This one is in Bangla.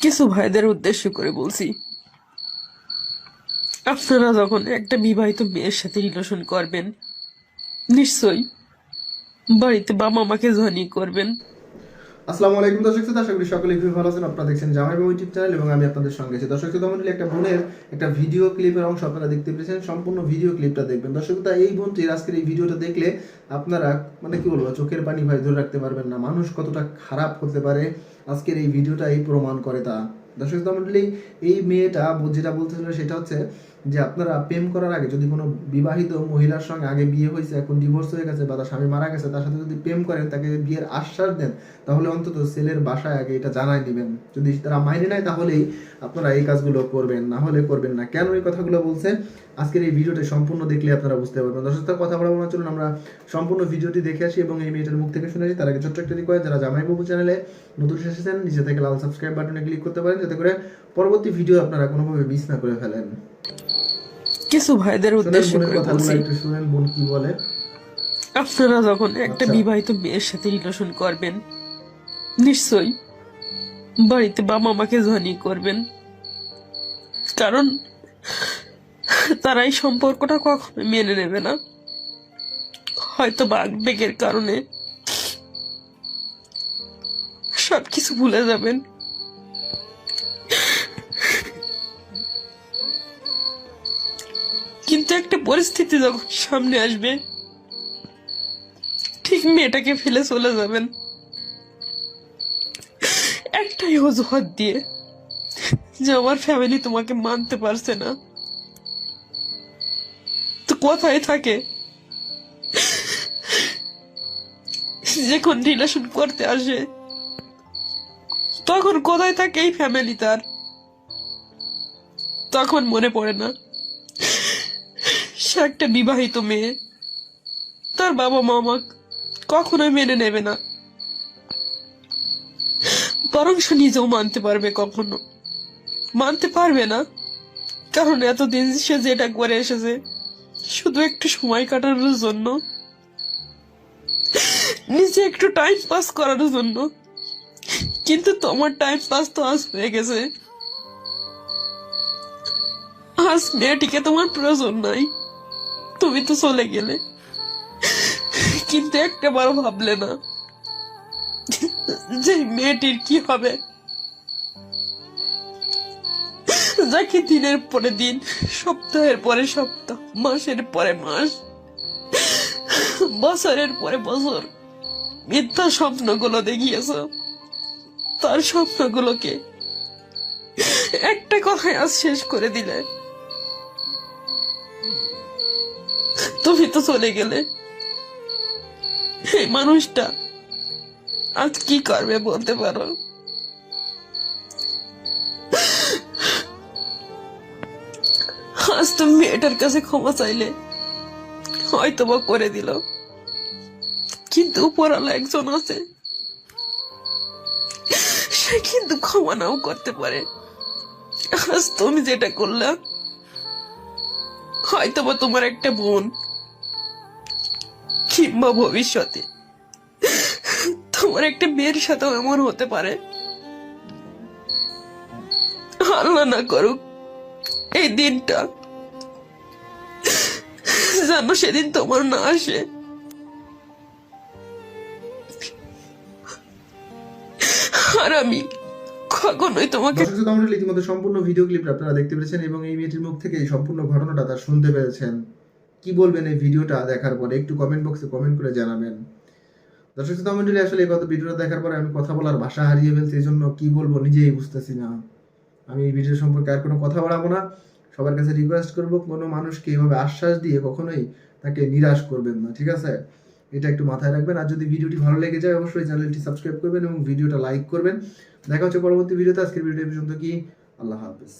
কিছু ভাইদের উদ্দেশ্য করে বলছি। আপনারা যখন একটা বিবাহিত মেয়ের সাথে রিলেশন করবেন, নিশ্চয়ই বাড়িতে বাবা মাকে জানিয়ে করবেন। আসসালামু আলাইকুম দর্শক শ্রোতা, আশা করি সকলেই খুবই ভালো আছেন। আপনারা দেখছেন জামাই বাবু ইউটিউব চ্যানেল এবং আমি আপনাদের সঙ্গে আছি। দর্শক শ্রোতা, মন্ডলী, একটা বোনের একটা ভিডিও ক্লিপের অংশ আপনারা দেখতে পেয়েছেন সম্পূর্ণ ভিডিও ক্লিপটা দেখবেন। দর্শক শ্রোতা, এই বোনটির আজকের এই ভিডিওটা দেখলে আপনারা মানে কি বলব, চোখের পানি ভাই ধরে রাখতে পারবেন না। মানুষ কতটা খারাপ হতে পারে, আজকের এই ভিডিওটা এই প্রমাণ করে তা। দর্শক শ্রোতা, মন্ডলী, এই মেয়েটা যেটা বলতেছিল সেটা হচ্ছে যে আপনারা প্রেম করার আগে যদি কোনো বিবাহিত মহিলার সঙ্গে আগে বিয়ে হয়েছে, এখন ডিভোর্স হয়ে গেছে বা তার স্বামী মারা গেছে, তার সাথে যদি প্রেম করেন, তাকে বিয়ের আশ্বাস দেন, তাহলে অন্তত ছেলের বাসায় আগে এটা জানাই দিবেন। যদি তারা মাইনে নেয়, তাহলেই আপনারা এই কাজগুলো করবেন। না হলে করবেন না। কেন এই কথাগুলো বলছে আজকের এই ভিডিওটি সম্পূর্ণ দেখলে আপনারা বুঝতে পারবেন। দর্শক কথা বলা চলুন, আমরা সম্পূর্ণ ভিডিওটি দেখে আসি এবং এই মেয়েটার মুখ থেকে শুনে আসি তার আগে ছোট্ট একটা রিকোয়েস্ট যারা জামাই বাবু চ্যানেলে নতুন এসেছেন নিচে থেকে লাল সাবস্ক্রাইব বাটনে ক্লিক করতে পারেন, যাতে করে পরবর্তী ভিডিও আপনারা কোনোভাবে মিস না করে ফেলেন। কিছু ভাইদের উদ্দেশ্য করে বলছি। বোন কি বলে? আপনারা যখন একটা আচ্ছা। বিবাহিত মেয়ের সাথে রিলেশন করবেন নিশ্চয়ই বাড়িতে বাবা মাকে জানিয়ে করবেন। কারণ তারা এই সম্পর্কটা কখনো মেনে নেবে না। হয়তো বা আবেগের কারণে সবকিছু ভুলে যাবেন। কিন্তু একটা পরিস্থিতি যখন সামনে আসবে, ঠিক মেয়েটাকে ফেলে চলে যাবেন। একটাই অজুহাত দিয়ে যে আমার ফ্যামিলি তোমাকে মানতে পারছে না। তো কোথায় থাকে যখন রিলেশন করতে আসে, তখন কোথায় থাকে এই ফ্যামিলি তার। তখন মনে পড়ে না। সে একটা বিবাহিত মেয়ে। তার বাবা মা আমাকে কখনোই মেনে নেবে না। বরং সে নিজেও মানতে পারবে কখনো। মানতে পারবে না, কারণ এতদিন সে যেটা করে এসেছে, শুধু একটু সময় কাটানোর জন্য। নিজে একটু টাইম পাস করার জন্য। কিন্তু তোমার টাইম পাস তো আজ হয়ে গেছে। আজ মেয়েটিকে তোমার প্রয়োজন নাই। তুমি তো চলে গেলে। কিন্তু একটা বারো ভাবলে না, যে মেয়েটির কি হবে? যাকে দিনের পরে দিন, সপ্তাহের পরে সপ্তাহ, মাসের পরে মাস, বছরের পরে বছর মিথ্যা স্বপ্নগুলো দেখিয়েছ, তার স্বপ্নগুলোকে একটা কথায় আজ শেষ করে দিলে। তুমি তো চলে গেলে। এই মানুষটা আজ কি করবে বলতে পারো? আজ তুমি মেয়েটার কাছে ক্ষমা চাইলে হয়তো বা করে দিল। কিন্তু উপরালা একজন আছে, সে কিন্তু ক্ষমা নাও করতে পারে। আজ তুমি যেটা করলা হয়তো বা তোমার একটা বোন কিংবা ভবিষ্যতে। তোমার একটা মেয়ের সাথেও এমন হতে পারে। আল্লাহ না করুক এই দিনটা। যেন সেদিন তোমার না আসে। আর আমি কখনোই তোমাকে সম্পূর্ণ ভিডিও ক্লিপটা আপনারা দেখতে পেরেছেন এবং এই মেয়েটির মুখ থেকে সম্পূর্ণ ঘটনাটা তার শুনতে পেরেছেন কি বলবেন এই ভিডিওটা দেখার পরে? একটু কমেন্ট বক্সে কমেন্ট করে জানাবেন। দর্শক শ্রোতা মণ্ডলী আসলে এই কথা ভিডিওটা দেখার পরে আমি কথা বলার ভাষা হারিয়ে ফেলছি, এই জন্য কি বলব নিজেই বুঝতেছি না। আমি এই ভিডিও সম্পর্কে আর কোনো কথা বাড়াবো না। সবার কাছে রিকোয়েস্ট করব, কোনো মানুষকে এইভাবে আশ্বাস দিয়ে কখনোই তাকে নিরাশ করবেন না, ঠিক আছে? এটা একটু মাথায় রাখবেন। আর যদি ভিডিওটি ভালো লেগে যায়, অবশ্যই চ্যানেলটি সাবস্ক্রাইব করবেন এবং ভিডিওটা লাইক করবেন। দেখা হচ্ছে পরবর্তী ভিডিওতে। আজকের ভিডিও পর্যন্ত কি? আল্লাহ হাফেজ।